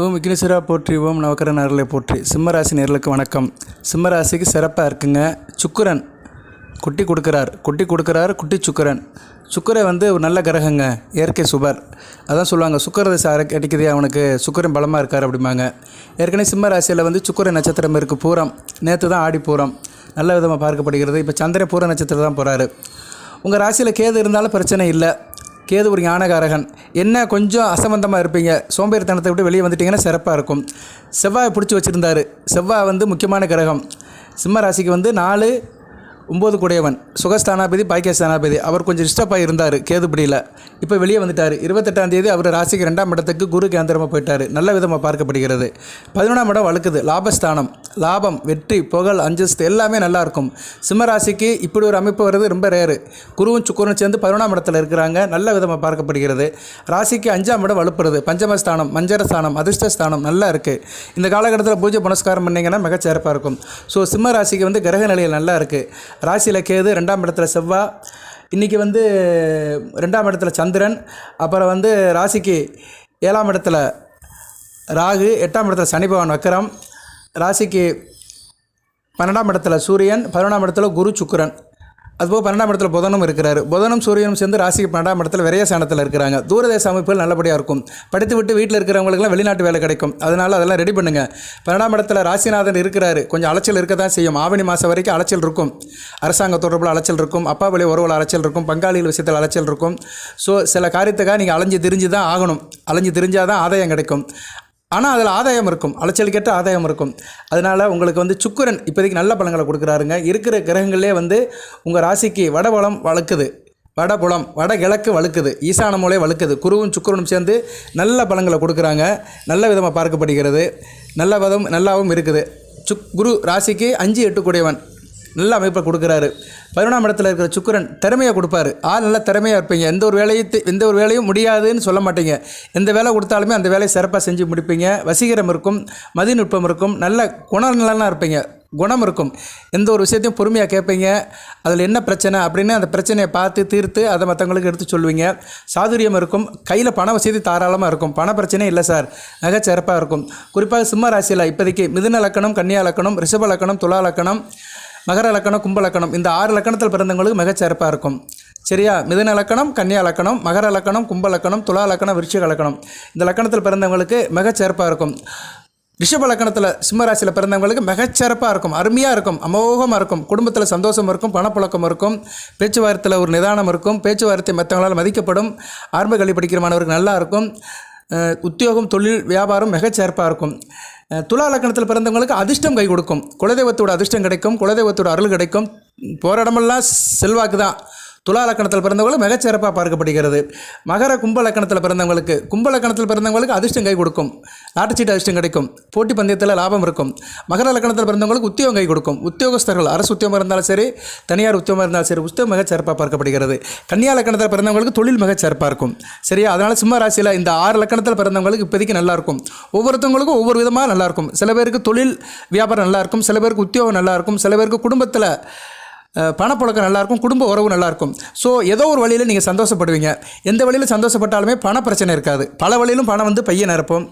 ஓம் விக்னேஸ்வரா போற்றி ஓம் நவக்கர நேரலை போற்றி. சிம்மராசி நேர்களுக்கு வணக்கம். சிம்மராசிக்கு சிறப்பாக இருக்குங்க. சுக்கிரன் குட்டி கொடுக்குறார். குட்டி கொடுக்குறாரு குட்டி சுக்கிரன். சுக்கரை வந்து ஒரு நல்ல கிரகங்க. இயற்கை சுபர். அதான் சொல்லுவாங்க சுக்கர தசை அடிக்குது அவனுக்கு சுக்கரன் பலமாக இருக்கார் அப்படிம்பாங்க. ஏற்கனவே சிம்ம ராசியில் வந்து சுக்கர நட்சத்திரம் இருக்குது பூரம். நேற்று தான் ஆடி பூரம். நல்ல விதமாக பார்க்கப்படுகிறது. இப்போ சந்திர பூர நட்சத்திரம் தான் போகிறாரு உங்கள் ராசியில் கேது இருந்தாலும் பிரச்சனை இல்லை. கேது ஒரு ஞானகாரகன் என்ன கொஞ்சம் அசம்பந்தமாக இருப்பீங்க? சோம்பேறித்தனத்தை விட்டு வெளியே வந்துட்டீங்கன்னா சிறப்பாக இருக்கும். செவ்வாய் பிடிச்சி வச்சுருந்தாரு. செவ்வாய் வந்து முக்கியமான கிரகம். சிம்ம ராசிக்கு வந்து நாலு ஒம்பது கூடையவன். சுகஸ்தானாபதி பாக்கியஸ்தானாபதி. அவர் கொஞ்சம் டிஸ்டர்பாக இருந்தார் கேதுபடியில் இப்போ வெளியே வந்துட்டார். இருபத்தெட்டாம் தேதி அவர் ராசிக்கு ரெண்டாம் இடத்துக்கு குரு கேந்திரமாக போயிட்டார். நல்ல விதமாக பார்க்கப்படுகிறது. பதினொன்றாம் இடம் வழுக்குது. லாபஸ்தானம். லாபம் வெற்றி புகழ் அஞ்சஸ்து எல்லாமே நல்லாயிருக்கும் சிம்ம ராசிக்கு இப்படி ஒரு அமைப்பு வர்றது ரொம்ப ரேரு குருவும் சுக்குரும் சேர்ந்து பதினொன்றாம் இடத்துல இருக்கிறாங்க. நல்ல விதமாக பார்க்கப்படுகிறது. ராசிக்கு அஞ்சாம் இடம் வலுப்புறது பஞ்சமஸ்தானம் மஞ்சரஸ்தானம் அதிர்ஷ்டஸ்தானம் நல்லா இருக்குது இந்த காலகட்டத்தில் பூஜை புனஸ்காரம் பண்ணிங்கன்னா மிகச்சிறப்பாக இருக்கும். ஸோ சிம்ம ராசிக்கு வந்து கிரக நிலையில் நல்லா இருக்குது ராசியில் கேது ரெண்டாம் இடத்துல செவ்வாய் இன்றைக்கி வந்து ரெண்டாம் இடத்துல சந்திரன் அப்புறம் வந்து ராசிக்கு ஏழாம் இடத்துல ராகு எட்டாம் இடத்துல சனி பகவான் வக்கரம் ராசிக்கு பன்னெண்டாம் இடத்துல சூரியன் பதினொன்றாம் இடத்துல குரு சுக்கரன். அதுபோக பன்னெண்டாம் இடத்துல புதனும் இருக்கிறாரு. புதனும் சூரியனும் சேர்ந்து ராசிக்கு பன்னெண்டாம் இடத்துல விரைய சாணத்தில் இருக்கிறாங்க. தூரதேச அமைப்புகள் நல்லபடியாக இருக்கும். படித்து விட்டு வீட்டில் இருக்கிறவங்களுக்குலாம் வெளிநாட்டு வேலை கிடைக்கும். அதனால் அதெல்லாம் ரெடி பண்ணுங்கள் பன்னெண்டாம் இடத்துல ராசிநாதன் இருக்கிறாரு. கொஞ்சம் அலைச்சல் இருக்க தான் செய்யும். ஆவணி மாதம் வரைக்கும் அலைச்சல் இருக்கும். அரசாங்க தொடர்பில் அலைச்சல் இருக்கும். அப்பா வழி உறவுல அலைச்சல் இருக்கும். பங்காளிகள் விஷயத்தில் அலைச்சல் இருக்கும். ஸோ சில காரியத்துக்காக நீங்கள் அலைஞ்சு திரிஞ்சு தான் ஆகணும். அலைஞ்சு திரிஞ்சால் தான் ஆதாயம் கிடைக்கும். ஆனால் அதில் ஆதாயம் இருக்கும். அலைச்சலுக்கேற்ற ஆதாயம் இருக்கும். அதனால் உங்களுக்கு வந்து சுக்கரன் இப்போதைக்கு நல்ல பலன்களை கொடுக்குறாருங்க. இருக்கிற கிரகங்களே வந்து உங்கள் ராசிக்கு வடபலம் வளர்க்குது. வடபுலம் வடகிழக்கு வழுக்குது. ஈசான மூலை வழுக்குது. குருவும் சுக்கரனும் சேர்ந்து நல்ல பலங்களை கொடுக்குறாங்க. நல்ல விதமாக பார்க்கப்படுகிறது. நல்ல விதம் நல்லாவும் இருக்குது. சுக் குரு ராசிக்கு அஞ்சு எட்டு கூடியவன். நல்ல அமைப்பை கொடுக்குறாரு. பதினொன்றாம் இடத்துல இருக்கிற சுக்கிரன் திறமையை கொடுப்பாரு. ஆள் நல்லா திறமையாக இருப்பீங்க. எந்த ஒரு வேலையும் எந்த ஒரு வேலையும் முடியாதுன்னு சொல்ல மாட்டீங்க. எந்த வேலை கொடுத்தாலுமே அந்த வேலையை சிறப்பாக செஞ்சு முடிப்பீங்க. வசீகரம் இருக்கும் மதிநுட்பம் இருக்கும் நல்ல குணநலனாக இருப்பீங்க. குணம் இருக்கும். எந்த ஒரு விஷயத்தையும் பொறுமையாக கேட்பீங்க. அதில் என்ன பிரச்சனை அப்படின்னு அந்த பிரச்சனையை பார்த்து தீர்த்து அதை மற்றவங்களுக்கு எடுத்து சொல்லுவீங்க. சாதுரியம் இருக்கும். கையில் பண வசதி தாராளமாக இருக்கும். பண பிரச்சனை இல்லை சார். நகை சிறப்பாக இருக்கும். குறிப்பாக சிம்ம ராசியில் இப்போதைக்கு மிதுன லக்கணம் கன்னியா லக்கணம் ரிஷப லக்கணம் துலா லக்கணம். மகர லக்கணம் கும்ப லக்கணம் இந்த ஆறு லக்கணத்தில் பிறந்தவங்களுக்கு மிகச்சிறப்பாக இருக்கும். சரியா? மிதன லக்கணம் கன்னியா லக்கணம் மகர லக்கணம் கும்ப லக்கணம் துலா லக்கணம் விருச்சிக லக்கணம் இந்த லக்கணத்தில் பிறந்தவங்களுக்கு மிகச்சிறப்பாக இருக்கும். ரிஷப லக்கணத்தில் சிம்மராசியில் பிறந்தவங்களுக்கு மிகச்சிறப்பாக இருக்கும். அருமையாக இருக்கும். அமோகமாக இருக்கும். குடும்பத்தில் சந்தோஷம் இருக்கும் பணப்புழக்கம் இருக்கும். பேச்சுவார்த்தையில் ஒரு நிதானம் இருக்கும். பேச்சுவார்த்தை மற்றவங்களால் மதிக்கப்படும். ஆரம்ப கல்வி படிக்கிற மாணவருக்கு நல்லா இருக்கும். உத்தியோகம் தொழில் வியாபாரம் மிகச்சிறப்பாக இருக்கும். துலா லக்கணத்தில் பிறந்தவங்களுக்கு அதிர்ஷ்டம் கை கொடுக்கும். குலதெய்வத்தோட அதிர்ஷ்டம் கிடைக்கும். குலதெய்வத்தோட அருள் கிடைக்கும். போராடமெல்லாம் செல்வாக்கு தான் துலா லக்கணத்தில் பிறந்தவங்களும் மிகச்சிறப்பாக பார்க்கப்படுகிறது. மகர கும்ப லக்கணத்தில் பிறந்தவங்களுக்கு கும்ப லக்கணத்தில் பிறந்தவங்களுக்கு அதிர்ஷ்டம் கை கொடுக்கும். நாட்டுச்சீட்டு அதிர்ஷ்டம் கிடைக்கும். போட்டி பந்தயத்தில் லாபம் இருக்கும். மகர லக்கணத்தில் பிறந்தவங்களுக்கு உத்தியோகம் கை கொடுக்கும். உத்தியோகஸ்தர்கள் அரசு உத்தியோகம் இருந்தாலும் சரி தனியார் உத்தியோகம் இருந்தாலும் சரி உத்தியோகம் மிகச்சிறப்பாக பார்க்கப்படுகிறது. கன்னியா லக்கணத்தில் பிறந்தவங்களுக்கு தொழில் மிகச்சிறப்பாக இருக்கும். சரியா? அதனால் சிம்ம ராசியில் இந்த ஆறு லக்கணத்தில் பிறந்தவங்களுக்கு இப்போதைக்கு நல்லா இருக்கும். ஒவ்வொருத்தவங்களுக்கும் ஒவ்வொரு விதமாக நல்லாயிருக்கும் சில பேருக்கு தொழில் வியாபாரம் நல்லாயிருக்கும் சில பேருக்கு உத்தியோகம் நல்லாயிருக்கும் சில பேருக்கு குடும்பத்தில் பணப்பழக்கம் நல்லாயிருக்கும் குடும்ப உறவு நல்லாயிருக்கும் ஸோ ஏதோ ஒரு வழியில் நீங்கள் சந்தோஷப்படுவீங்க. எந்த வழியில் சந்தோஷப்பட்டாலுமே பண பிரச்சனை இருக்காது. பல வழியிலும் பணம் வந்து பையன் நிரப்பும்.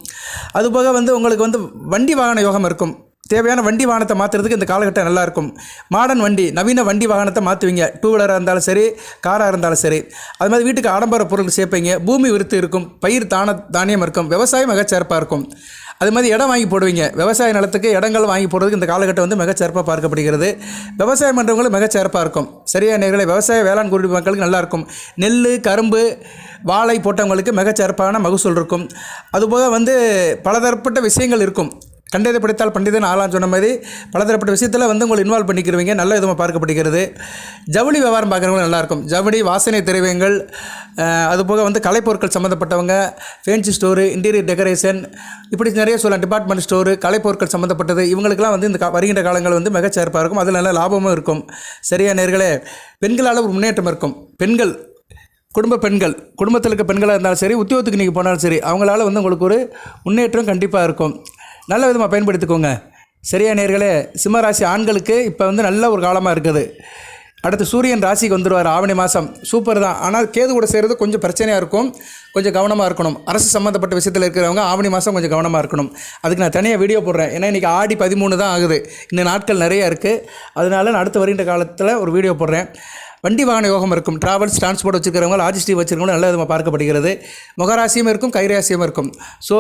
அதுபோக வந்து உங்களுக்கு வந்து வண்டி வாகன யோகம் இருக்கும். தேவையான வண்டி வாகனத்தை மாற்றுறதுக்கு இந்த காலகட்டம் நல்லாயிருக்கும் மாடர்ன் வண்டி நவீன வண்டி வாகனத்தை மாற்றுவீங்க டூ வீலராக இருந்தாலும் சரி காராக இருந்தாலும் சரி. அது மாதிரி வீட்டுக்கு ஆடம்பர பொருள் சேர்ப்பீங்க. பூமி விருத்து இருக்கும். பயிர் தான தானியம் இருக்கும். விவசாயம் மிகச்சிறப்பாக இருக்கும். அது மாதிரி இடம் வாங்கி போடுவீங்க. விவசாய நிலத்துக்கு இடங்கள் வாங்கி போடுறதுக்கு இந்த காலகட்டம் வந்து மிகச்சிறப்பாக பார்க்கப்படுகிறது. விவசாயம் பண்ணுறவங்களும் மிகச்சிறப்பாக இருக்கும். சரியா நேர்களை? விவசாய வேளாண் குடி மக்களுக்கு நல்லாயிருக்கும் நெல் கரும்பு வாழை போட்டவங்களுக்கு மிகச்சிறப்பான மகசூல் இருக்கும். அதுபோக வந்து பலதரப்பட்ட விஷயங்கள் இருக்கும். கண்டதை படித்தால் பண்டிதன் ஆளான்னு சொன்ன மாதிரி பலதரப்பட்ட விஷயத்தில் வந்து உங்களை இன்வால்வ் பண்ணிக்கிறவங்க நல்ல விதமாக பார்க்கப்படுகிறது. ஜவுளி வியாபாரம் பார்க்குறவங்க நல்லாயிருக்கும் ஜவுளி வாசனை திரவியங்கள் அதுபோக வந்து கலைப்பொருட்கள் சம்மந்தப்பட்டவங்க ஃபேன்சி ஸ்டோரு இன்டீரியர் டெக்கரேஷன் இப்படி நிறைய சொல்லலாம். டிபார்ட்மெண்ட் ஸ்டோரு கலைப்பொருட்கள் சம்மந்தப்பட்டது இவங்களுக்கெல்லாம் வந்து இந்த வருகின்ற காலங்கள் வந்து மிகச்சிறப்பாக இருக்கும். அதில் நல்ல லாபமும் இருக்கும். சரியா நேர்களே? பெண்களால் ஒரு முன்னேற்றம் இருக்கும். பெண்கள் குடும்ப பெண்கள் குடும்பத்தில் இருக்க பெண்களாக இருந்தாலும் சரி உத்தியோகத்துக்கு நீங்கள் போனாலும் சரி அவங்களால வந்து உங்களுக்கு ஒரு முன்னேற்றம் கண்டிப்பாக இருக்கும். நல்ல விதமாக பயன்படுத்திக்கோங்க. சரியா நேர்களே சிம்மராசி ஆண்களுக்கு இப்போ வந்து நல்ல ஒரு காலமாக இருக்குது. அடுத்து சூரியன் ராசிக்கு வந்துடுவார் ஆவணி மாதம் சூப்பர் தான். ஆனால் கேது கூட சேர்றது கொஞ்சம் பிரச்சனையாக இருக்கும். கொஞ்சம் கவனமாக இருக்கணும். அரசு சம்மந்தப்பட்ட விஷயத்தில் இருக்கிறவங்க ஆவணி மாதம் கொஞ்சம் கவனமாக இருக்கணும். அதுக்கு நான் தனியாக வீடியோ போடுறேன். ஏன்னா இன்றைக்கி ஆடி பதிமூணு தான் ஆகுது. இன்னும் நாட்கள் நிறையா இருக்குது அதனால நான் அடுத்து வருகின்ற காலத்தில் ஒரு வீடியோ போடுறேன். வண்டி வாகன யோகம் இருக்கும். டிராவல்ஸ் டிரான்ஸ்போர்ட் வச்சுருக்கிறவங்க லாஜிஸ்டிக் வச்சுருக்கவங்க நல்ல விதமாக பார்க்கப்படுகிறது. முகராசியும் இருக்கும் கைராசியும் இருக்கும். ஸோ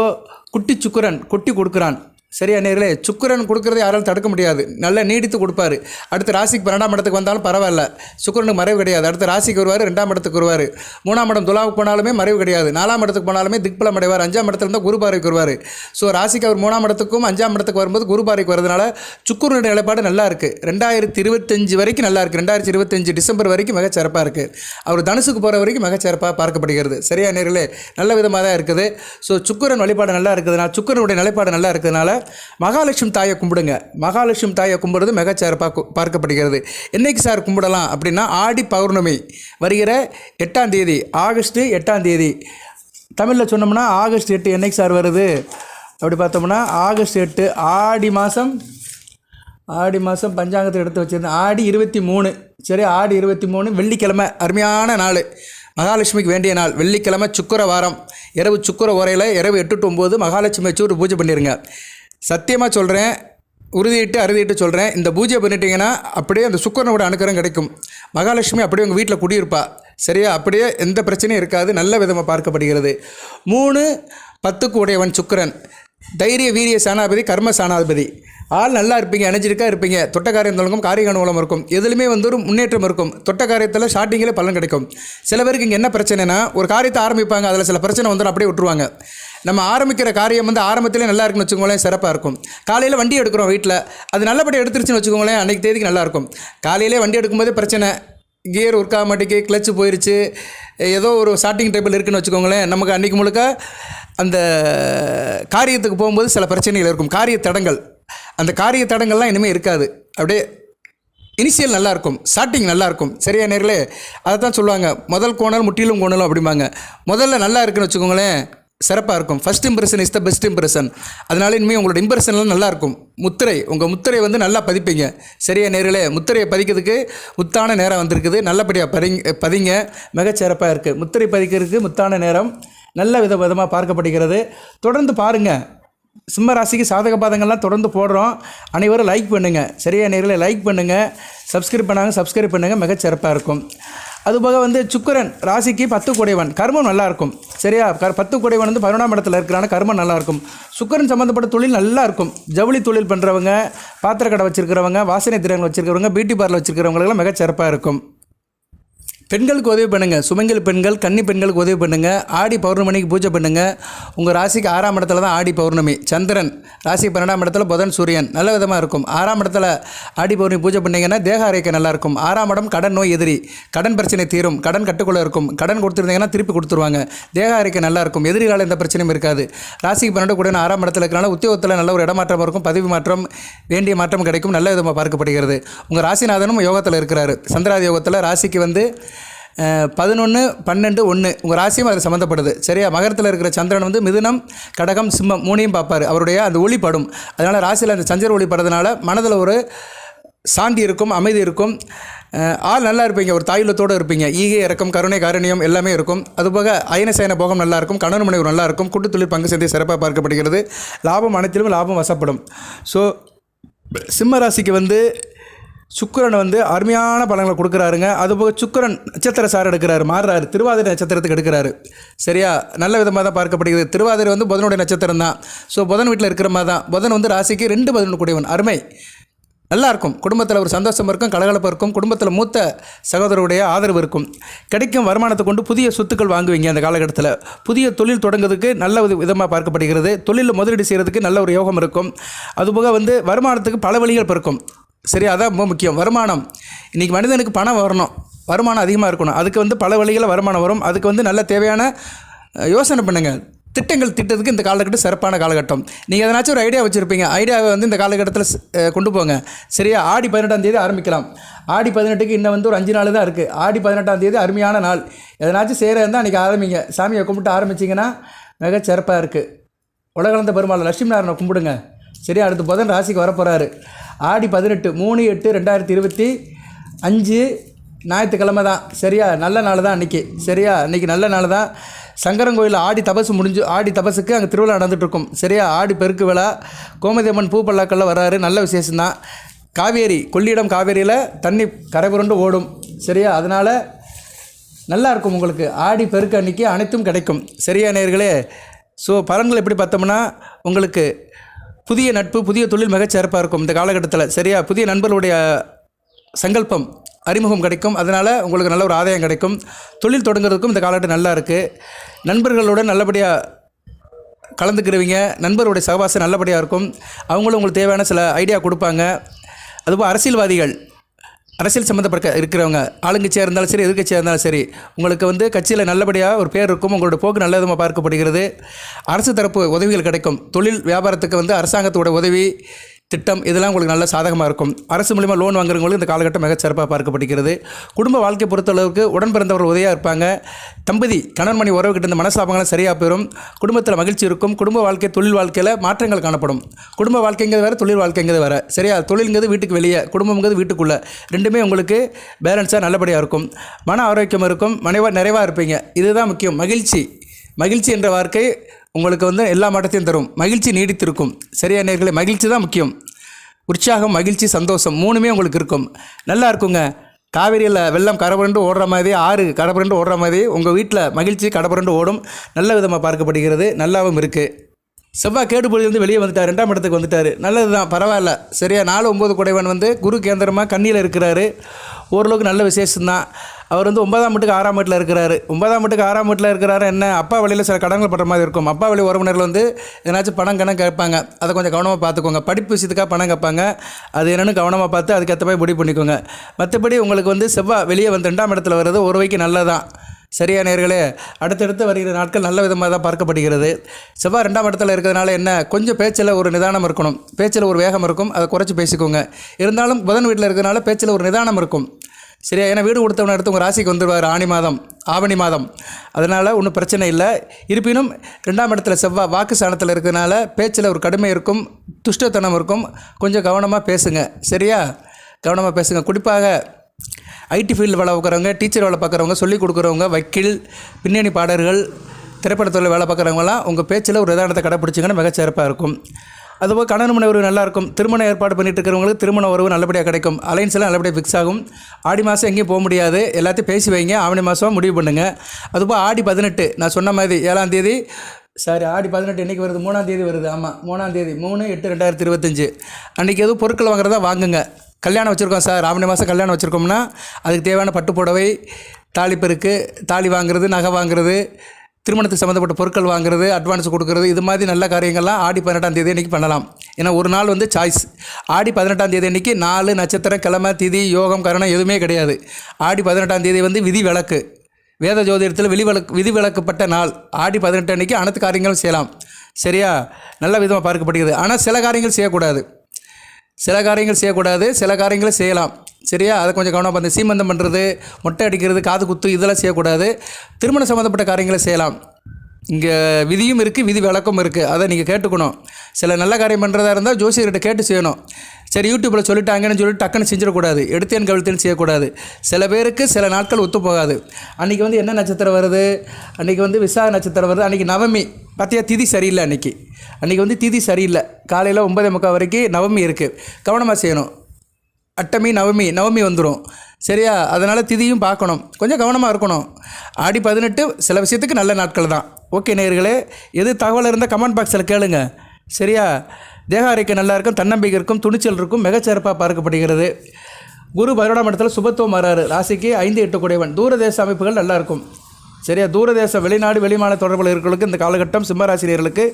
குட்டி சுக்குரன் குட்டி கொடுக்குறான். சரியா நேர்களே சுக்கரன் கொடுக்கறதை யாராலும் தடுக்க முடியாது. நல்லா நீடித்து கொடுப்பாரு. அடுத்து ராசிக்கு பன்னெண்டாம் இடத்துக்கு வந்தாலும் பரவாயில்ல. சுக்கரனுக்கு மறைவு கிடையாது. அடுத்து ராசிக்கு வருவார் ரெண்டாம் இடத்துக்கு வருவார். மூணாம் இடம் துலாவுக்கு போனாலுமே மறைவு கிடையாது. நாலாம் இடத்துக்கு போனாலுமே திக்பலம் அடைவார். அஞ்சாம் இடத்துல இருந்தால் குரு பார்வைக்கு வருவார். ஸோ ராசிக்கு அவர் மூணாம் இடத்துக்கும் அஞ்சாம் இடத்துக்கு வரும்போது குரு பார்வைக்கு வரதுனால சுக்கிரனுடைய நிலைப்பாடு நல்லா இருக்குது ரெண்டாயிரத்தி இருபத்தஞ்சு வரைக்கும் நல்லா இருக்குது ரெண்டாயிரத்தி இருபத்தஞ்சு டிசம்பர் வரைக்கும் மிகச்சிறப்பாக இருக்குது அவர் தனுசுக்கு போகிற வரைக்கும் மிகச்சிறப்பாக பார்க்கப்படுகிறது. சரியா நேர்களே நல்ல விதமாக தான் இருக்குது. ஸோ சுக்கரன் வழிபாடு நல்லா இருக்குதுனால சுக்கிரனுடைய நிலைப்பாடு நல்லா இருக்கிறதுனால மகாலட்சுமி தாயை கும்பிடுங்க. மகாலட்சுமி தாயை கும்பிடுறது மிகச்சிறப்பாக பார்க்கப்படுகிறது. என்னைக்கு சார் கும்பிடலாம் அப்படின்னா ஆடி பௌர்ணமி வருகிற எட்டாம் தேதி ஆகஸ்ட் எட்டாம் தேதி. தமிழில் சொன்னோம்னா ஆகஸ்ட் எட்டு என்னைக்கு சார் வருது? அப்படி பார்த்தோம்னா ஆகஸ்ட் எட்டு ஆடி மாதம் ஆடி மாதம் பஞ்சாங்கத்தில் எடுத்து வச்சுருந்தேன். ஆடி இருபத்தி மூணு. சரி ஆடி இருபத்தி மூணு வெள்ளிக்கிழமை அருமையான நாள். மகாலட்சுமிக்கு வேண்டிய நாள். வெள்ளிக்கிழமை சுக்கர வாரம் இரவு சுக்கர உரையில் இரவு எட்டு டு ஒம்பது மகாலட்சுமி வச்சு ஒரு பூஜை பண்ணிடுங்க சத்தியமாக சொல்கிறேன் உறுதியிட்டு அறுதிட்டு சொல்கிறேன் இந்த பூஜை பண்ணிட்டீங்கன்னா அப்படியே அந்த சுக்கரனோட அனுக்கிரம் கிடைக்கும். மகாலட்சுமி அப்படியே உங்கள் வீட்டில் குடியிருப்பா. சரியா? அப்படியே எந்த பிரச்சனையும் இருக்காது. நல்ல விதமாக பார்க்கப்படுகிறது. மூணு பத்துக்கு உடையவன் சுக்கரன். தைரிய வீரிய சேனாபதி கர்ம சேனாதிபதி ஆள் நல்லா இருப்பீங்க எனர்ஜிட்டிக்காக இருப்பீங்க. தொட்ட காரியம் தொடங்கும் காரிய அனுகூலம் இருக்கும். எதுலையுமே வந்து ஒரு முன்னேற்றம் இருக்கும். தொட்ட காரியத்தில் ஸ்டார்டிங்கிலே பலன் கிடைக்கும். சில பேருக்கு இங்கே என்ன பிரச்சனைனா ஒரு காரியத்தை ஆரம்பிப்பாங்க அதில் சில பிரச்சனை வந்து அப்படியே விட்டுருவாங்க. நம்ம ஆரம்பிக்கிற காரியம் வந்து ஆரம்பத்திலே நல்லா இருக்குன்னு வச்சுக்கோங்களேன் சிறப்பாக இருக்கும். காலையில் வண்டி எடுக்கிறோம் வீட்டில் அது நல்லபடியாக எடுத்துருச்சுன்னு வச்சுக்கோங்களேன் அன்றைக்கி தேதிக்கு நல்லாயிருக்கும் காலையிலே வண்டி எடுக்கும்போதே பிரச்சனை. கியர் ஒர்க் ஆக மாட்டேங்கி கிளச்சு போயிடுச்சு ஏதோ ஒரு ஸ்டார்டிங் டேபிள் இருக்குன்னு வச்சுக்கோங்களேன் நமக்கு அன்றைக்கி முழுக்க அந்த காரியத்துக்கு போகும்போது சில பிரச்சனைகள் இருக்கும். காரிய தடங்கள். அந்த காரிய தடங்கள்லாம் இனிமேல் இருக்காது. அப்படியே இனிஷியல் நல்லா இருக்கும் ஸ்டார்டிங் நல்லா இருக்கும் சரியா நேர்களே? அதை தான் சொல்லுவாங்க. முதல் கோணல் முட்டிலும் கோணலும் அப்படிம்பாங்க. முதல்ல நல்லா இருக்குன்னு வச்சுக்கோங்களேன் சிறப்பாக இருக்கும். First impression is the best impression அதனால இனிமேல் உங்களோட இம்ப்ரெஷன்லாம் நல்லா இருக்கும் முத்திரை உங்கள் முத்திரை வந்து நல்லா பதிப்பீங்க. சரியா நேர்களே? முத்திரையை பதிக்கிறதுக்கு முத்தான நேரம் வந்திருக்குது. நல்லபடியாக பதிங்க. பதிங்க மிகச்சிறப்பாக இருக்குது முத்திரை பதிக்கிறதுக்கு முத்தான நேரம் நல்ல வித விதமாக பார்க்கப்படுகிறது. தொடர்ந்து பாருங்கள் சிம்ம ராசிக்கு சாதக பாதங்கள்லாம் தொடர்ந்து போடுறோம். அனைவரும் லைக் பண்ணுங்கள் சரியா நேரில் லைக் பண்ணுங்கள் சப்ஸ்கிரைப் பண்ணாங்க சப்ஸ்கிரைப் பண்ணுங்கள் மிகச்சிறப்பாக இருக்கும். அதுபோக வந்து சுக்கரன் ராசிக்கு பத்து குடைவன் கர்மம் நல்லாயிருக்கும் சரியா? கர் பத்து குடைவன் வந்து பதினொன்றாம் இடத்துல இருக்கிறான கர்மம் நல்லாயிருக்கும் சுக்கரன் சம்மந்தப்பட்ட தொழில் நல்லா இருக்கும். ஜவுளி தொழில் பண்ணுறவங்க பாத்திர கடை வாசனை திறன் வச்சுருக்கிறவங்க பியூட்டி பார்லர் வச்சிருக்கிறவங்களுக்கெல்லாம் மிகச்சிறப்பாக இருக்கும். பெண்களுக்கு உதவி பண்ணுங்கள் சுமங்கல் பெண்கள் கன்னி பெண்களுக்கு உதவி பண்ணுங்கள் ஆடி பௌர்ணமிக்கு பூஜை பண்ணுங்கள் உங்கள் ராசிக்கு ஆறாம் இடத்துல தான் ஆடி பௌர்ணமி. சந்திரன் ராசி பன்னெண்டாம் இடத்துல புதன் சூரியன். நல்ல விதமாக இருக்கும். ஆறாம் இடத்துல ஆடி பௌர்ணமி பூஜை பண்ணீங்கன்னா தேக ஆரோக்கியம் நல்லா இருக்கும். ஆறாம் இடம் கடன் நோய் எதிரி. கடன் பிரச்சனை தீரும். கடன் கட்டுக்குள்ளே இருக்கும். கடன் கொடுத்துருந்தீங்கன்னா திருப்பி கொடுத்துருவாங்க. தேக ஆரோக்கியம் நல்லாயிருக்கும் எதிரிகால எந்த பிரச்சனையும் இருக்காது. ராசிக்கு பன்னெண்டு கூட ஆறாம் இடத்துல இருக்கிறனால உத்தியோகத்தில் நல்ல ஒரு இடமாற்றம் இருக்கும். பதவி மாற்றம் வேண்டிய மாற்றம் கிடைக்கும். நல்ல விதமாக பார்க்கப்படுகிறது. உங்கள் ராசிநாதனும் யோகத்தில் இருக்கிறார். சந்திராதி யோகத்தில் ராசிக்கு வந்து பதினொன்று பன்னெண்டு ஒன்று உங்கள் ராசியும் அதில் சம்மந்தப்படுது சரியா? மகரத்தில் இருக்கிற சந்திரன் வந்து மிதுனம் கடகம் சிம்மம் மூணையும் பார்ப்பார். அவருடைய அந்த ஒளி படும். அதனால் ராசியில் அந்த சந்திர ஒளி படுறதுனால மனதில் ஒரு சாந்தி இருக்கும் அமைதி இருக்கும். ஆள் நல்லா இருப்பீங்க. ஒரு தாயுள்ளத்தோடு இருப்பீங்க. ஈகை இறக்கம் கருணை காரணியம் எல்லாமே இருக்கும். அதுபோக அயனசயன போகம் நல்லா இருக்கும். கணவன் மனைவி நல்லா இருக்கும். கூட்டு தொழில் பங்கு சந்தை சிறப்பாக பார்க்கப்படுகிறது. லாபம் அனைத்திலும் லாபம் வசப்படும். ஸோ சிம்ம ராசிக்கு வந்து சுக்கரன் வந்து அருமையான பலன்களை கொடுக்குறாருங்க. அதுபோக சுக்கிரன் நட்சத்திர சார் எடுக்கிறாரு மாறுறாரு. திருவாதிரை நட்சத்திரத்துக்கு எடுக்கிறாரு. சரியா? நல்ல விதமாக தான் பார்க்கப்படுகிறது. திருவாதிரை வந்து புதனுடைய நட்சத்திரம் தான். ஸோ புதன் வீட்டில் இருக்கிற மாதிரி தான். புதன் வந்து ராசிக்கு ரெண்டு பதினொன்று கூடியவன். அருமை. நல்லாயிருக்கும் குடும்பத்தில் ஒரு சந்தோஷம் இருக்கும் கலகலப்பு இருக்கும். குடும்பத்தில் மூத்த சகோதரருடைய ஆதரவு இருக்கும். கிடைக்கும் வருமானத்தை கொண்டு புதிய சொத்துக்கள் வாங்குவீங்க அந்த காலகட்டத்தில். புதிய தொழில் தொடங்குறதுக்கு நல்ல விதமாக பார்க்கப்படுகிறது. தொழிலில் முதலீடு செய்கிறதுக்கு நல்ல ஒரு யோகம் இருக்கும். அதுபோக வந்து வருமானத்துக்கு பல வழிகள் பிறக்கும் சரி அதான் ரொம்ப முக்கியம். வருமானம். இன்றைக்கி மனிதனுக்கு பணம் வரணும். வருமானம் அதிகமாக இருக்கணும். அதுக்கு வந்து பல வழிகளில் வருமானம் வரும். அதுக்கு வந்து நல்ல தேவையான யோசனை பண்ணுங்கள் திட்டங்கள் திட்டத்துக்கு இந்த காலகட்டம் சிறப்பான காலகட்டம். நீங்கள் எதனாச்சும் ஒரு ஐடியா வச்சுருப்பீங்க. ஐடியாவை வந்து இந்த காலகட்டத்தில் கொண்டு போங்க. சரியா? ஆடி பதினெட்டாம் தேதி ஆரம்பிக்கலாம். ஆடி பதினெட்டுக்கு இன்னும் வந்து ஒரு அஞ்சு நாள் தான் இருக்குது ஆடி பதினெட்டாம் தேதி அருமையான நாள். எதனாச்சும் செய்கிறதா அன்றைக்கி ஆரம்பிங்க. சாமியை கும்பிட்டு ஆரம்பிச்சிங்கன்னா மிக சிறப்பாக இருக்குது உலகளந்த பெருமாள் லட்சுமி நாராயணனை கும்பிடுங்க. சரியா? அடுத்து புதன் ராசிக்கு வரப்போகிறாரு ஆடி பதினெட்டு மூணு எட்டு ரெண்டாயிரத்தி இருபத்தி அஞ்சு ஞாயிற்றுக்கிழமை தான். சரியா? நல்ல நாள் தான் அன்றைக்கி சரியா? அன்றைக்கி நல்ல நாள் தான். சங்கரங்கோயில் ஆடி தபசு முடிஞ்சு ஆடி தபசுக்கு அங்கே திருவிழா நடந்துகிட்ருக்கும் சரியா? ஆடி பெருக்கு விழா. கோமதியம்மன் பூ பல்லாக்கல்ல வராரு நல்ல விசேஷம்தான் காவேரி கொள்ளிடம் காவேரியில் தண்ணி கரை புரண்டு ஓடும். சரியா? அதனால் நல்லா இருக்கும் உங்களுக்கு. ஆடி பெருக்கு அன்றைக்கி அனைத்தும் கிடைக்கும். சரியா நேர்களே ஸோ பலன்கள் எப்படி பார்த்தோம்னா உங்களுக்கு புதிய நட்பு புதிய தொழில் மிகச்சிறப்பாக இருக்கும். இந்த காலகட்டத்தில் சரியா? புதிய நண்பர்களுடைய சங்கல்பம் அறிமுகம் கிடைக்கும். அதனால் உங்களுக்கு நல்ல ஒரு ஆதாயம் கிடைக்கும். தொழில் தொடங்குறதுக்கும் இந்த காலகட்டம் நல்லா இருக்குது நண்பர்களுடன் நல்லபடியாக கலந்துக்கிறவங்க. நண்பருடைய சகவாசம் நல்லபடியாக இருக்கும். அவங்களும் உங்களுக்கு தேவையான சில ஐடியா கொடுப்பாங்க. அதுபோல் அரசியல்வாதிகள் அரசியல் சம்மந்தப்பட்ட இருக்கிறவங்க ஆளுங்கட்சியாக இருந்தாலும் சரி எதிர்கட்சியாக இருந்தாலும் சரி உங்களுக்கு வந்து கட்சியில் நல்லபடியாக ஒரு பேர் இருக்கும் உங்களோட போக்கு நல்ல விதமாக பார்க்கப்படுகிறது. அரசு தரப்பு உதவிகள் கிடைக்கும். தொழில் வியாபாரத்துக்கு வந்து அரசாங்கத்தோட உதவி திட்டம் இதெல்லாம் உங்களுக்கு நல்ல சாதகமாக இருக்கும். அரசு மூலிமா லோன் வாங்குறவங்களுக்கு இந்த காலகட்டம் மிக சிறப்பாக பார்க்கப்படுகிறது. குடும்ப வாழ்க்கை பொறுத்தளவுக்கு உடன் பிறந்தவர்கள் உதவியாக இருப்பாங்க. தம்பதி கணவன் மணி உறவுகிட்ட இந்த மனசாபங்களும் சரியாக போயிடும் குடும்பத்தில் மகிழ்ச்சி இருக்கும். குடும்ப வாழ்க்கை தொழில் வாழ்க்கையில் மாற்றங்கள் காணப்படும். குடும்ப வாழ்க்கைங்கிறது வேறு தொழில் வாழ்க்கைங்கிறது வேறு. சரியா? தொழில்ங்கிறது வீட்டுக்கு வெளியே குடும்பங்கிறது வீட்டுக்குள்ளே. ரெண்டுமே உங்களுக்கு பேலன்ஸாக நல்லபடியாக இருக்கும். மன ஆரோக்கியம் இருக்கும். மனைவா நிறைவாக இருப்பீங்க. இதுதான் முக்கியம். மகிழ்ச்சி. மகிழ்ச்சி என்ற வார்த்தை உங்களுக்கு வந்து எல்லா மாற்றத்தையும் தரும். மகிழ்ச்சி நீடித்திருக்கும். சரியா நேர்களை மகிழ்ச்சி தான் முக்கியம். உற்சாகம் மகிழ்ச்சி சந்தோஷம் மூணுமே உங்களுக்கு இருக்கும். நல்லா இருக்குங்க. காவிரியில் வெள்ளம் கரபுரண்டு ஓடுற மாதிரி ஆறு கரபுரண்டு ஓடுற மாதிரி உங்கள் வீட்டில் மகிழ்ச்சி கடபுரண்டு ஓடும். நல்ல விதமாக பார்க்கப்படுகிறது. நல்லாவும் இருக்குது செவ்வாய் கேடுபொழிலிருந்து வெளியே வந்துட்டார் ரெண்டாம் இடத்துக்கு வந்துட்டார். நல்லது தான் பரவாயில்ல. சரியா நாலு ஒம்பது குடைவன் வந்து குரு கேந்திரமாக கண்ணியில் இருக்கிறாரு. ஓரளவுக்கு நல்ல விசேஷம்தான். அவர் வந்து ஒன்பதாம் வீட்டுக்கு ஆறாம் வீட்டில் இருக்கிறாரு. ஒன்பதாம் வீட்டுக்கு ஆறாம் வீட்டில் இருக்கிறாரு என்ன? அப்பா வழியில் சில கடன்கள் படுற மாதிரி இருக்கும். அப்பா வழி உறவினர்கள் வந்து எதனாச்சும் பணம் கணம் கேட்பாங்க. அதை கொஞ்சம் கவனமாக பார்த்துக்கோங்க. படிப்பு விஷயத்துக்காக பணம் கேட்பாங்க. அது என்னென்னு கவனமாக பார்த்து அதுக்கேற்ற மாதிரி முடிவு பண்ணிக்கோங்க. மற்றபடி உங்களுக்கு வந்து செவ்வாய் வெளியே வந்து ரெண்டாம் இடத்துல வர்றது ஒரு வைக்கு நல்லதான் சரியா நேர்களே? அடுத்தடுத்து வருகிற நாட்கள் நல்ல விதமாக தான் பார்க்கப்படுகிறது. செவ்வாய் ரெண்டாம் இடத்துல இருக்கிறதுனால என்ன? கொஞ்சம் பேச்சில் ஒரு நிதானம் இருக்கணும். பேச்சில் ஒரு வேகம் இருக்கும். அதை குறைச்சி பேசிக்கோங்க. இருந்தாலும் புதன் வீட்டில் இருக்கிறதுனால பேச்சில் ஒரு நிதானம் இருக்கும். சரியா? ஏன்னா வீடு கொடுத்தவன எடுத்து உங்கள் ராசிக்கு வந்துடுவார் ஆணி மாதம் ஆவணி மாதம். அதனால் ஒன்றும் பிரச்சனை இல்லை. இருப்பினும் ரெண்டாம் இடத்துல செவ்வாய் வாக்கு சாணத்தில் இருக்கிறதுனால பேச்சில் ஒரு கடுமை இருக்கும். துஷ்டத்தனம் இருக்கும். கொஞ்சம் கவனமாக பேசுங்க. சரியா? கவனமாக பேசுங்க. குறிப்பாக ஐடி ஃபீல்டு வேலை பார்க்குறவங்க டீச்சர் வேலை பார்க்குறவங்க சொல்லிக் கொடுக்குறவங்க வக்கீல் பின்னணி பாடகர்கள் திரைப்படத்தில் வேலை பார்க்குறவங்களாம் உங்கள் பேச்சில் ஒரு நிதானத்தை கடைப்பிடிச்சிங்கன்னா மிகச்சிறப்பாக இருக்கும். அதுபோல் கணவன் மனை உறவு நல்லா இருக்கும். திருமண ஏற்பாடு பண்ணிட்டு இருக்கிறவங்களுக்கு திருமண உறவு நல்லபடியாக கிடைக்கும். அலைன்ஸ்லாம் நல்லபடியாக ஃபிக்ஸ் ஆகும். ஆடி மாதம் எங்கேயும் போக முடியாது. எல்லாத்தையும் பேசி வைங்க. ஆவணி மாதம் முடிவு பண்ணுங்கள் அதுபோல் ஆடி பதினெட்டு நான் சொன்ன மாதிரி ஏழாம் தேதி சாரி ஆடி பதினெட்டு என்றைக்கு வருது? மூணாம் தேதி வருது. ஆமாம் மூணாம் தேதி. மூணு எட்டு ரெண்டாயிரத்தி இருபத்தஞ்சி. அன்றைக்கி எதுவும் பொருட்கள் வாங்குறதா வாங்குங்க. கல்யாணம் வச்சுருக்கோம் சார். ஆவணி மாதம் கல்யாணம் வச்சுருக்கோம்னா அதுக்கு தேவையான பட்டு புடவை தாலிப்பெருக்கு தாலி வாங்குறது நகை வாங்குறது திருமணத்துக்கு சம்மந்தப்பட்ட பொருட்கள் வாங்குறது அட்வான்ஸ் கொடுக்குறது இது மாதிரி நல்ல காரியங்கள்லாம் ஆடி பதினெட்டாம் தேதி அன்றைக்கி பண்ணலாம். ஏன்னா ஒரு நாள் வந்து சாய்ஸ் ஆடி பதினெட்டாம் தேதி அன்றைக்கி நாலு நட்சத்திரம் கிழமை திதி யோகம் கரணம் எதுவுமே கிடையாது. ஆடி பதினெட்டாம் தேதி வந்து விதி விளக்கு. வேத ஜோதிடத்தில் விதி விளக்கு விதி விளக்கப்பட்ட நாள். ஆடி பதினெட்டு அன்றைக்கி அனைத்து காரியங்களும் செய்யலாம். சரியா? நல்ல விதமாக பார்க்கப்படுகிறது. ஆனால் சில காரியங்கள் செய்யக்கூடாது. சில காரியங்கள் செய்யக்கூடாது சில காரியங்களை செய்யலாம். சரியா? அதை கொஞ்சம் கவனமாக பார்த்து சீமந்தம் பண்ணுறது மொட்டை அடிக்கிறது காது குத்து இதெல்லாம் செய்யக்கூடாது. திருமணம் சம்மந்தப்பட்ட காரியங்களை செய்யலாம். இங்கே விதியும் இருக்குது விதி விளக்கம் இருக்குது அதை நீங்கள் கேட்டுக்கணும். சில நல்ல காரியம் பண்ணுறதா இருந்தால் ஜோசியர்கிட்ட கேட்டு செய்யணும். சரி யூடியூப்பில் சொல்லிட்டாங்கன்னு சொல்லிட்டு டக்குன்னு செஞ்சிடக்கூடாது. எடுத்தேன் கவிழ்த்தேன்னு செய்யக்கூடாது. சில பேருக்கு சில நாட்கள் ஒத்து போகாது. அன்றைக்கி வந்து என்ன நட்சத்திரம் வருது? அன்றைக்கி வந்து விசாக நட்சத்திரம் வருது. அன்றைக்கி நவமி பார்த்தியா? திதி சரியில்லை அன்றைக்கி அன்றைக்கி வந்து திதி சரியில்லை. காலையில் ஒன்பதே முக்கால் வரைக்கும் நவமி இருக்குது கவனமாக செய்யணும். அட்டமி நவமி நவமி வந்துடும் சரியா? அதனால் திதியும் பார்க்கணும். கொஞ்சம் கவனமாக இருக்கணும். ஆடி பதினெட்டு சில விஷயத்துக்கு நல்ல நாட்கள் தான். ஓகே நேர்களே எது தகவல் இருந்தால் கமெண்ட் பாக்ஸில் கேளுங்கள் சரியா? தேக ஆரோக்கியம் நல்லா இருக்கும் தன்னம்பிக்கை இருக்கும் துணிச்சல் இருக்கும் மிகச்சிறப்பாக பார்க்கப்படுகிறது. குரு பதினோடாம் இடத்துல சுபத்துவம் வராரு ராசிக்கு ஐந்து எட்டு குடைவன். தூரதேச அமைப்புகள் நல்லா இருக்கும் சரியா? தூரதேச வெளிநாடு வெளிமான தொடர்பில் இருக்கிறவங்களுக்கு இந்த காலகட்டம் சிம்மராசினியர்களுக்கு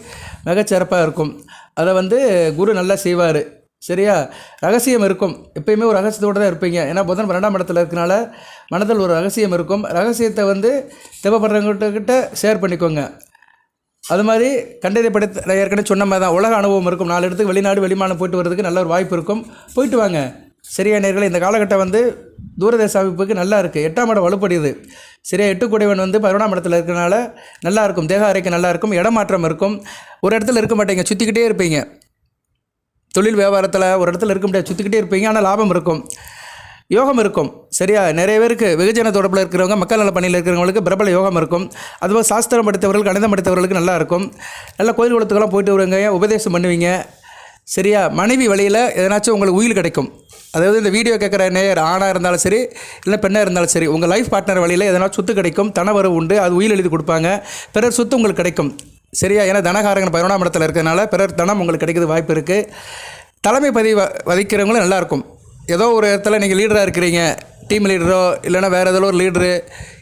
மிகச்சிறப்பாக இருக்கும். அதை வந்து குரு நல்லா செய்வார். சரியா? ரகசியம் இருக்கும். எப்பயுமே ஒரு ரகசியத்தோடு தான் இருப்பீங்க. ஏன்னா புதன் பன்னெண்டாம் இடத்துல இருக்கனால மனதில் ஒரு ரகசியம் இருக்கும். ரகசியத்தை வந்து தேவைப்படுறவங்ககிட்ட கிட்ட ஷேர் பண்ணிக்கோங்க. அது மாதிரி கண்டறியப்பட்ட நான் ஏற்கனவே சொன்ன மாதிரி தான் உலக அனுபவம் இருக்கும். நாலு இடத்துக்கு வெளிநாடு வெளிமாநிலம் போயிட்டு வரதுக்கு நல்ல ஒரு வாய்ப்பு இருக்கும். போயிட்டு வாங்க. சரியா நேர்களை இந்த காலகட்டம் வந்து தூரதேச அமைப்புக்கு நல்லா இருக்குது எட்டாம் இடம் வலுப்படுது சரியா எட்டுக்குடைவன் வந்து பதினொன்றாம் இடத்துல இருக்கிறனால நல்லா இருக்கும். தேக அறைக்கு நல்லா இருக்கும். இடமாற்றம் இருக்கும். ஒரு இடத்துல இருக்க மாட்டீங்க சுற்றிக்கிட்டே இருப்பீங்க. தொழில் வியாபாரத்தில் ஒரு இடத்துல இருக்க முடியாது சுற்றிக்கிட்டே இருப்பீங்க. ஆனால் லாபம் இருக்கும். யோகம் இருக்கும். சரியா? நிறைய பேருக்கு வெகுஜன தொடர்பில் இருக்கிறவங்க மக்கள் நல பணியில் இருக்கிறவங்களுக்கு பிரபல யோகம் இருக்கும். அதுபோல் சாஸ்திரம் படித்தவர்கள் கணிதம் படித்தவர்களுக்கு நல்லா இருக்கும். நல்லா கோயில் குளத்துக்கெல்லாம் போயிட்டு வருவீங்க உபதேசம் பண்ணுவீங்க. சரியா? மனைவி வழியில் எதனாச்சும் உங்களுக்கு உயில் கிடைக்கும். அதாவது இந்த வீடியோ கேட்குற நேயர் ஆணாக இருந்தாலும் சரி இல்லை பெண்ணாக இருந்தாலும் சரி உங்கள் லைஃப் பார்ட்னர் வழியில் எதனா சொத்து கிடைக்கும் தனவரவு உண்டு அது உயில் எழுதி கொடுப்பாங்க. பிறர் சொத்து உங்களுக்கு கிடைக்கும். சரியா? ஏன்னா தனகாரகன் பதினொன்றாம் இடத்துல இருக்கிறதுனால பிறர் தனம் உங்களுக்கு கிடைக்கிறது வாய்ப்பு இருக்குது தலைமை பதவி வ- வகிக்கிறவங்களும் நல்லாயிருக்கும் ஏதோ ஒரு இடத்துல நீங்கள் லீடராக இருக்கிறீங்க டீம் லீடரோ இல்லைனா வேறு ஏதோ ஒரு லீடரு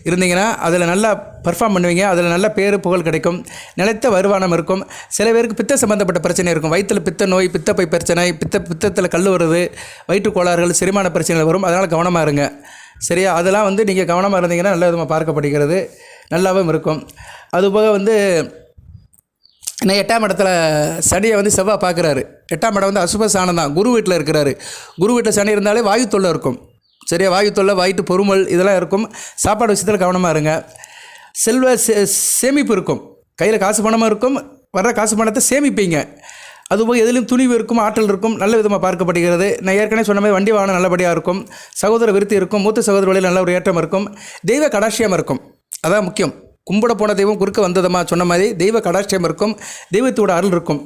இருந்தீங்கன்னா அதில் நல்லா பர்ஃபார்ம் பண்ணுவீங்க அதில் நல்ல பேர் புகழ் கிடைக்கும் நிலைத்த வருமானம் இருக்கும் சில பேருக்கு பித்த சம்மந்தப்பட்ட பிரச்சனை இருக்கும். வயிற்றில் பித்த நோய் பித்தப்பை பிரச்சனை பித்த பித்தத்தில் கல் வருது வயிற்று கோளாறுகள் செரிமான பிரச்சனைகள் வரும் அதனால் கவனமாக இருங்க. சரியா? அதெல்லாம் வந்து நீங்கள் கவனமாக இருந்தீங்கன்னா நல்ல விதமாக பார்க்கப்படுகிறது நல்லாவும் இருக்கும். அதுபோக வந்து ஏன்னா எட்டாம் இடத்துல சனியை வந்து செவ்வாய் பார்க்குறாரு. எட்டாம் இடம் வந்து அசுப சாணம் தான். குரு வீட்டில் இருக்கிறாரு. குரு வீட்டில் சனி இருந்தாலே வாயு தொல்லை இருக்கும். சரியா? வாயு தொல்லை வயிற்று பொறுமல் இதெல்லாம் இருக்கும். சாப்பாடு விஷயத்தில் கவனமாக இருங்க. செல்வ சே சேமிப்பு இருக்கும். கையில் காசு பணமும் இருக்கும். வர்ற காசு பணத்தை சேமிப்பீங்க. அதுபோல் எதிலும் துணிவு இருக்கும் ஆற்றல் இருக்கும் நல்ல விதமாக பார்க்கப்படுகிறது. நான் ஏற்கனவே சொன்ன மாதிரி வண்டி வாகனம் நல்லபடியாக இருக்கும். சகோதர விருத்தி இருக்கும். மூத்த சகோதர வழியில் நல்ல ஒரு ஏற்றம் இருக்கும். தெய்வ கடாட்சியம் இருக்கும். அதான் முக்கியம். கும்பிட போன தெய்வம் குறுக்க வந்ததம்மா சொன்ன மாதிரி தெய்வ கடாட்சியம் இருக்கும் தெய்வத்தோட அருள் இருக்கும்.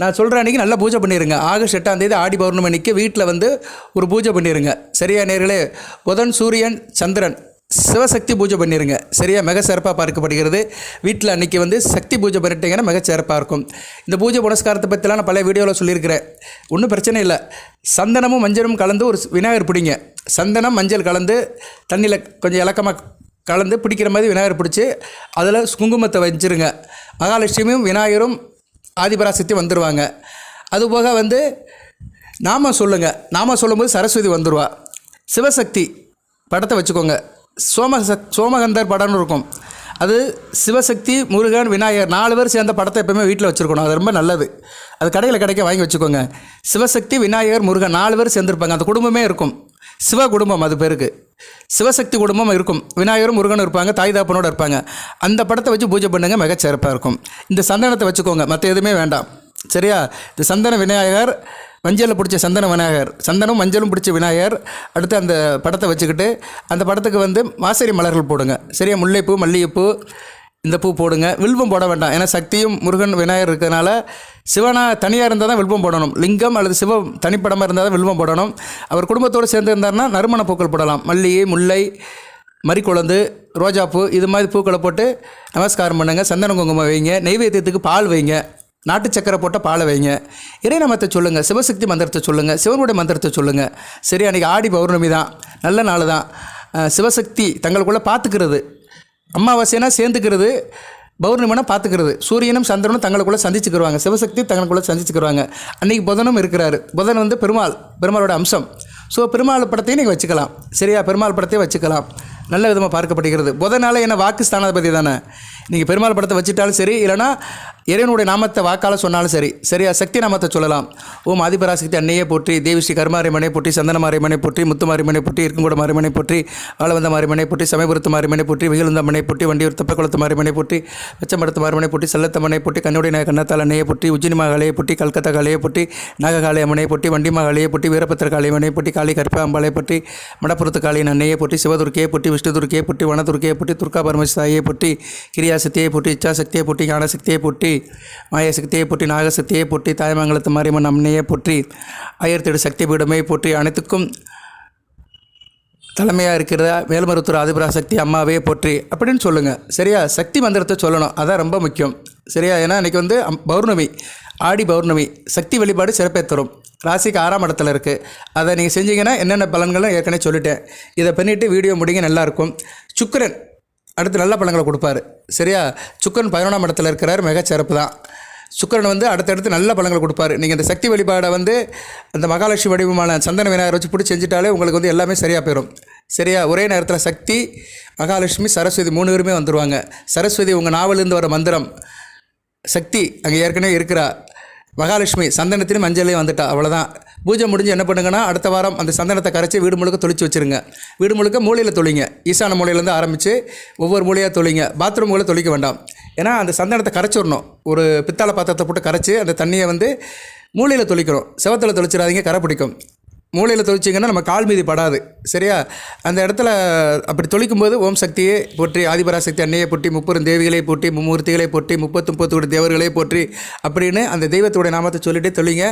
நான் சொல்கிற அன்றைக்கி நல்லா பூஜை பண்ணிடுங்க ஆகஸ்ட் எட்டாம் தேதி ஆடி பௌர்ணமி அன்னைக்கு வீட்டில் வந்து ஒரு பூஜை பண்ணிடுங்க சரியா நேர்களே? புதன் சூரியன் சந்திரன் சிவசக்தி பூஜை பண்ணிடுங்க சரியாக மிக சிறப்பாக பார்க்கப்படுகிறது. வீட்டில் அன்றைக்கி வந்து சக்தி பூஜை பண்ணிட்டீங்கன்னா மிக சிறப்பாக இருக்கும். இந்த பூஜை புனஸ்காரத்தை பற்றிலாம் நான் பல வீடியோவில் சொல்லியிருக்கிறேன். ஒன்றும் பிரச்சனை இல்லை. சந்தனமும் மஞ்சளும் கலந்து ஒரு விநாயகர் பிடிங்க. சந்தனம் மஞ்சள் கலந்து தண்ணியில் கொஞ்சம் இலக்கமாக கலந்து பிடிக்கிற மாதிரி விநாயகர் பிடிச்சி அதில் குங்குமத்தை வச்சிருங்க. மகாலட்சுமியும் விநாயகரும் ஆதிபராசக்தி வந்துடுவாங்க அதுபோக வந்து நாம சொல்லுங்கள் நாம சொல்லும்போது சரஸ்வதி வந்துடுவா சிவசக்தி படத்தை வச்சுக்கோங்க. சோம சோமகந்தர் படம்னு இருக்கும். அது சிவசக்தி முருகன் விநாயகர் நாலு பேர் சேர்ந்த படத்தை எப்பவுமே வீட்டில் வச்சுருக்கணும். அது ரொம்ப நல்லது. அது கடையில் கிடைக்க வாங்கி வச்சுக்கோங்க. சிவசக்தி விநாயகர் முருகன் நாலு பேர் சேர்ந்துருப்பாங்க. அந்த குடும்பமே இருக்கும். சிவ குடும்பம் அது பேருக்கு. சிவசக்தி குடும்பம் இருக்கும். விநாயகரும் முருகனும் இருப்பாங்க தாய் தாப்பனோட இருப்பாங்க. அந்த படத்தை வச்சு பூஜை பண்ணுங்க மிகச்சிறப்பாக இருக்கும். இந்த சந்தனத்தை வச்சுக்கோங்க மற்ற எதுவுமே வேண்டாம். சரியா? இந்த சந்தன விநாயகர் மஞ்சளில் பிடிச்ச சந்தன விநாயகர் சந்தனம் மஞ்சளும் பிடிச்ச விநாயகர் அடுத்து அந்த படத்தை வச்சுக்கிட்டு அந்த படத்துக்கு வந்து மாசரி மலர்கள் போடுங்க. சரியா? முல்லைப்பூ மல்லிகைப்பூ இந்த பூ போடுங்க. வில்வம் போட வேண்டாம். ஏன்னா சக்தியும் முருகன் விநாயகர் இருக்கிறதுனால சிவனா தனியாக இருந்தால் தான் வில்வம் போடணும். லிங்கம் அல்லது சிவம் தனிப்படமாக இருந்தால் தான் வில்வம் போடணும். அவர் குடும்பத்தோடு சேர்ந்து இருந்தார்னா நறுமண பூக்கள் போடலாம். மல்லிகை முல்லை மறிக்குழந்து ரோஜாப்பூ இது மாதிரி பூக்களை போட்டு நமஸ்காரம் பண்ணுங்கள் சந்தன குங்குமம் வைங்க. நெய்வேத்தியத்துக்கு பால் வைங்க. நாட்டு சக்கரை போட்ட பாலை வைங்க. இறைநாமத்தை சொல்லுங்கள் சிவசக்தி மந்திரத்தை சொல்லுங்கள் சிவனுடைய மந்திரத்தை சொல்லுங்கள் சரி அன்றைக்கி ஆடி பௌர்ணமி தான். நல்ல நாள் தான். சிவசக்தி தங்களுக்குள்ளே பார்த்துக்கிறது. அமாவாசைனா சேர்ந்துக்கிறது பௌர்ணமினா பார்த்துக்கிறது. சூரியனும் சந்திரனும் தங்களுக்குள்ளே சந்திச்சுக்கிடுவாங்க சிவசக்தி தங்களுக்குள்ளே சந்திச்சுக்கிடுவாங்க அன்றைக்கி புதனும் இருக்கிறார். புதன் வந்து பெருமாள் பெருமாளோட அம்சம். ஸோ பெருமாள் படத்தையும் நீங்கள் வச்சுக்கலாம். சரியா? பெருமாள் படத்தையும் வச்சுக்கலாம். நல்ல விதமாக பார்க்கப்படுகிறது புதனால என்ன வாக்கு ஸ்தானாதிபதி தானே நீங்கள் பெருமாள் படத்தை வச்சுட்டாலும் சரி இல்லைனா இறைவனுடைய நாமத்தை வாக்கால் சொன்னாலும் சரி சரியா சக்தி நாமத்தை சொல்லலாம் ஓம் ஆதிபராசக்தி அன்னையே போற்றி தேவி ஸ்ரீ கருமாரிமனை போற்றி சந்தன மாரிமனை போற்றி முத்து மாரிமனை போற்றி இருக்கங்கூட மாரிமனை போற்றி ஆளவந்த மாரிமனை போற்றி சமயபுரத்து மாரிமனை போற்றி விகிழுந்த மனை போற்றி வண்டியூர் தப்பக்குளத்து மாரிமனை போற்றி வச்சமடத்து மாரிமனை போற்றி செல்லத்தம்மனை போற்றி கண்ணுடைய நாய கண்ணத்தால் அன்னையை போற்றி உஜ்ஜினி மகாலையை போற்றி கல்கத்தா காலையை போற்றி நாககாலை அம்மனை போற்றி வண்டி மகாலையை போற்றி வீரபத்திர காளியம்மனை போற்றி காளி கற்பம்பாலை போற்றி மடப்புறத்து காளியின் அன்னையை போற்றி சிவதுர்க்கையை போற்றி விஷ்ணு துர்க்கையை போட்டி வன துர்க்கையை போற்றி துர்கா பரமசிதாயை போற்றி கிரியாசக்தியை போற்றி இச்சாசக்தியை போட்டி ஞானசக்தியை போற்றி மாயாசக்தியை போற்றி நாகசக்தியை போட்டி தாய்மங்கலத்து மாரியம்மன் அம்னையை போற்றி ஆயிரத்தெட்டு சக்தி பீடமே போற்றி அனைத்துக்கும் தலைமையாக இருக்கிற மேல்மருத்துவர் ஆதிபராசக்தி அம்மாவே போற்றி. அப்படின்னு சொல்லுங்கள் சரியா? சக்தி மந்திரத்தை சொல்லணும். அதான் ரொம்ப முக்கியம். சரியா? ஏன்னா இன்றைக்கி வந்து பௌர்ணமி. ஆடி பௌர்ணமி சக்தி வழிபாடு சிறப்பே தரும். ராசிக்கு ஆறாம் இடத்துல இருக்குது அதை நீங்கள் செஞ்சீங்கன்னா என்னென்ன பலன்களும் ஏற்கனவே சொல்லிட்டேன். இதை பண்ணிவிட்டு வீடியோ முடிங்க நல்லாயிருக்கும் சுக்கிரன் அடுத்து நல்ல பலன்களை கொடுப்பாரு. சரியா? சுக்கிரன் பதினொன்றாம் இடத்துல இருக்கிறார் மிகச்சிறப்பு தான். சுக்கரன் வந்து அடுத்தடுத்து நல்ல பலன்கள் கொடுப்பாரு. நீங்கள் இந்த சக்தி வழிபாடை வந்து அந்த மகாலட்சுமி வடிவமான சந்தன விநாயகர் வச்சு பிடிச்சி செஞ்சுட்டாலே உங்களுக்கு வந்து எல்லாமே சரியாக போயிடும் சரியா? ஒரே நேரத்தில் சக்தி மகாலட்சுமி சரஸ்வதி மூணு பேருமே வந்துடுவாங்க சரஸ்வதி உங்கள் நாவலிருந்து வர மந்திரம். சக்தி அங்கே ஏற்கனவே இருக்கிறா. மகாலட்சுமி சந்தனத்திலும் மஞ்சளையும் வந்துட்டா அவ்வளோதான் பூஜை முடிஞ்சு என்ன பண்ணுங்கன்னா அடுத்த வாரம் அந்த சந்தனத்தை கரைச்சி வீடு முழுக்க தொளிச்சு வச்சிருங்க. வீடு முழுக்க மூலையில் தொழிங்க ஈசான மூலையிலேருந்து ஆரம்பித்து ஒவ்வொரு மூலையாக தொளிங்க. பாத்ரூம்களை தொளிக்க வேண்டாம். ஏன்னா அந்த சந்தனத்தை கரைச்சிடணும். ஒரு பித்தளை பாத்திரத்தை போட்டு கரைச்சி அந்த தண்ணியை வந்து மூலையில் தொளிக்கிறோம். செவத்தில் தொளிச்சிடாதீங்க கரை பிடிக்கும். மூளையில் தொழிச்சிங்கன்னா நம்ம கால் மீதி படாது. சரியா? அந்த இடத்துல அப்படி தொளிக்கும் போது ஓம் சக்தியை போற்றி ஆதிபராசக்தி அன்னையை போற்றி முப்பெரும் தேவிகளை போற்றி மும்மூர்த்திகளை போற்றி முப்பத்து முப்பத்தோடு தேவர்களே போற்றி அப்படின்னு அந்த தெய்வத்தோடைய நாமத்தை சொல்லிட்டு தொழிங்க.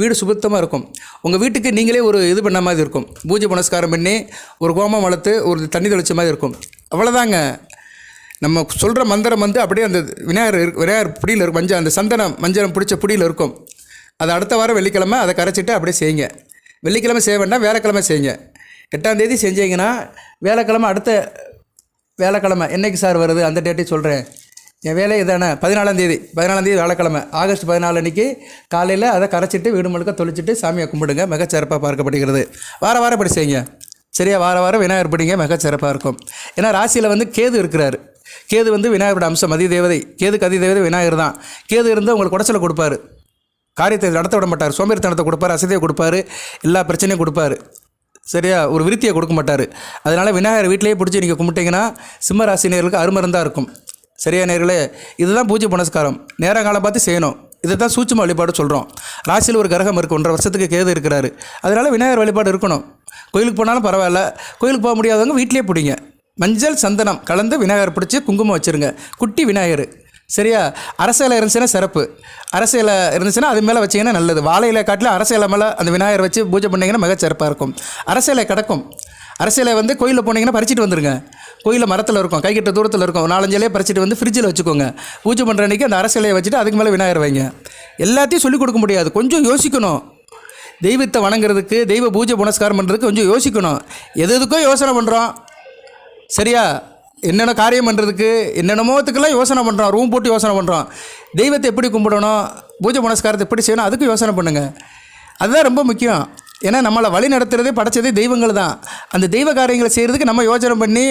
வீடு சுபத்தமாக இருக்கும். உங்கள் வீட்டுக்கு நீங்களே ஒரு இது பண்ண மாதிரி இருக்கும். பூஜை புனஸ்காரம் பண்ணி ஒரு கோமம் வளர்த்து ஒரு தண்ணி தெளிச்ச மாதிரி இருக்கும். அவ்வளோதாங்க நம்ம சொல்கிற மந்திரம் வந்து அப்படியே அந்த விநாயகர் விநாயகர் பிடியில் இருக்கும் மஞ்சள் அந்த சந்தனம் மஞ்சள் பிடிச்ச பிடியில் இருக்கும். அதை அடுத்த வாரம் வெள்ளிக்கிழமை அதை கரைச்சிட்டு அப்படியே செய்யுங்க. வெள்ளிக்கிழமை செய்ய வேண்டாம் வேலைக்கிழமை செய்யுங்க. எட்டாம் தேதி செஞ்சீங்கன்னா வேலைக்கிழமை அடுத்த வேலைக்கிழமை என்னைக்கு சார் வருது? அந்த டேட்டையும் சொல்கிறேன் என் வேலை இதானே? பதினாலாம் தேதி பதினாலாம் தேதி வேலைக்கிழமை ஆகஸ்ட் பதினாலு அன்றைக்கி காலையில் அதை கரைச்சிட்டு வீடு முழுக்க தொளிச்சிட்டு சாமியை கும்பிடுங்க. மிகச்சிறப்பாக பார்க்கப்படுகிறது. வார வாரம் இப்படி செய்யுங்க? சரியா வார வாரம் விநாயகர் பிடிங்க மிகச்சிறப்பாக இருக்கும். ஏன்னா ராசியில் வந்து கேது இருக்கிறாரு. கேது வந்து விநாயகரோட அம்சம் அதி தேவதை கேதுக்கு அதி தேவதை விநாயகர் தான். கேது இருந்து உங்களுக்கு உடச்சலை கொடுப்பாரு. காரியத்தை நடத்த விட மாட்டார். சோம்பேறித்தனத்தை கொடுப்பார் அசதியை கொடுப்பாரு எல்லா பிரச்சனையும் கொடுப்பாரு. சரியா? ஒரு விருத்தியை கொடுக்க மாட்டார். அதனால் விநாயகர் வீட்டிலேயே பிடிச்சி நீங்கள் கும்பிட்டீங்கன்னா சிம்ம ராசினியர்களுக்கு அருமருந்தாக இருக்கும். சரியா நேர்களே? இதுதான் பூஜை புனஸ்காரம். நேரங்காலம் பார்த்து செய்யணும். இதை தான் சூட்சும வழிபாடு சொல்கிறோம் ராசியில் ஒரு கிரகம் இருக்குது ஒன்றரை வருஷத்துக்கு கேது இருக்கிறாரு. அதனால் விநாயகர் வழிபாடு இருக்கணும். கோயிலுக்கு போனாலும் பரவாயில்ல. கோயிலுக்கு போக முடியாதவங்க வீட்டிலேயே பிடிங்க. மஞ்சள் சந்தனம் கலந்து விநாயகர் பிடிச்சி குங்குமம் வச்சுருங்க. குட்டி விநாயகர். சரியா? அரசியலை இருந்துச்சுன்னா சிறப்பு. அரசியலை இருந்துச்சுன்னா அது மேலே வச்சிங்கன்னா நல்லது. வாழையில காட்டில் காட்டிலும் அரசியலை மேலே அந்த விநாயகர் வச்சு பூஜை பண்ணிங்கன்னா மிக சிறப்பாக இருக்கும். அரசியலை கிடக்கும். அரசியலை வந்து கோயிலில் போனீங்கன்னா பறிச்சிட்டு வந்துருங்க. கோயிலில் மரத்தில் இருக்கும் கைக்கிட்ட தூரத்தில் இருக்கும். ஒரு பறிச்சிட்டு வந்து ஃப்ரிட்ஜில் வச்சுக்கோங்க. பூஜை பண்ணுற அன்றைக்கி அந்த அரசியலையை வச்சுட்டு அதுக்கு மேலே விநாயகர் வைங்க. எல்லாத்தையும் சொல்லிக் கொடுக்க முடியாது. கொஞ்சம் யோசிக்கணும். தெய்வத்தை வணங்குறதுக்கு தெய்வ பூஜை புனஸ்காரம் பண்ணுறதுக்கு கொஞ்சம் யோசிக்கணும். எது எதுக்கோ யோசனை பண்ணுறோம் சரியா? என்னென்ன காரியம் பண்ணுறதுக்கு என்னென்னமோத்துக்கெல்லாம் யோசனை பண்ணுறோம் ரூம் போட்டு யோசனை பண்ணுறோம் தெய்வத்தை எப்படி கும்பிடணும் பூஜை புனஸ்காரத்தை எப்படி செய்யணும் அதுக்கு யோசனை பண்ணுங்கள் அதுதான் ரொம்ப முக்கியம். ஏன்னா நம்மளை வழி நடத்துகிறதே படைச்சதே தெய்வங்கள் தான். அந்த தெய்வ காரியங்களை செய்கிறதுக்கு நம்ம யோசனை பண்ணி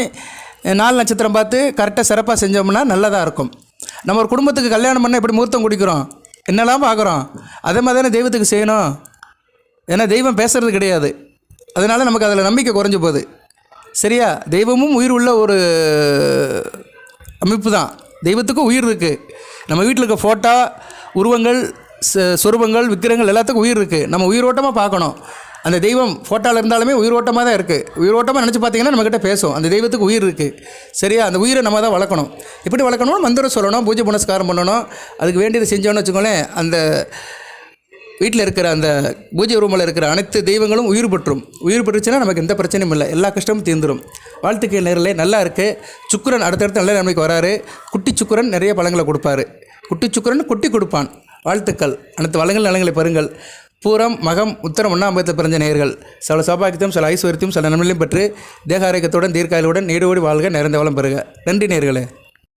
நாலு நட்சத்திரம் பார்த்து கரெக்டாக சிறப்பாக செஞ்சோம்னா நல்லதாக இருக்கும். நம்ம ஒரு குடும்பத்துக்கு கல்யாணம் பண்ண எப்படி முகூர்த்தம் குடிக்கிறோம்? என்னெல்லாம் பார்க்குறோம் அதே மாதிரி தானே தெய்வத்துக்கு செய்யணும்? ஏன்னா தெய்வம் பேசுகிறது கிடையாது. அதனால் நமக்கு அதில் நம்பிக்கை குறைஞ்சு போகுது. சரியா? தெய்வமும் உயிர் உள்ள ஒரு அமைப்பு தான் தெய்வத்துக்கும் உயிர் இருக்குது நம்ம வீட்டில் இருக்க ஃபோட்டோ உருவங்கள் ச- விக்கிரங்கள் எல்லாத்துக்கும் உயிர் இருக்குது நம்ம உயிரோட்டமாக பார்க்கணும். அந்த தெய்வம் ஃபோட்டோவில் இருந்தாலுமே உயிரோட்டமாக தான் இருக்குது உயிரோட்டமாக நினச்சி பார்த்தீங்கன்னா நம்மக்கிட்ட பேசும். அந்த தெய்வத்துக்கு உயிர் இருக்குது சரியா? அந்த உயிரை நம்ம தான் வளர்க்கணும். எப்படி வளர்க்கணும் மந்திரம் சொல்லணும் பூஜை புனஸ்காரம் பண்ணணும். அதுக்கு வேண்டியதை செஞ்சோன்னு வச்சுக்கோங்களேன் அந்த வீட்டில் இருக்கிற அந்த பூஜை ரூமில் இருக்கிற அனைத்து தெய்வங்களும் உயிர் பெற்றும். உயிர் பெற்றுச்சுன்னா நமக்கு எந்த பிரச்சனையும் இல்லை. எல்லா கஷ்டமும் தீர்ந்துடும் வாழ்த்துக்கள் நேரில் நல்லா இருக்குது சுக்குரன் அடுத்தடுத்து நல்ல நன்மைக்கு வராரு. குட்டி சுக்குரன் நிறைய பழங்களை கொடுப்பாரு. குட்டி சுக்குரன் குட்டி கொடுப்பான். வாழ்த்துக்கள். அனைத்து வளங்கள் நலங்களை பெறுங்கள். பூரம் மகம் உத்தரம் ஒன்றாம்பத்தில் பிறந்த நேர்கள் சில சௌபாகியத்தையும் சில ஐஸ்வர்யத்தையும் சில நன்மைகளையும் பெற்று தேக ஆரோக்கியத்துடன் தீர்க்காயலுடன் நீடோடி வாழ்க நிறைந்த வளம் பெறுக. நன்றி நேர்களே.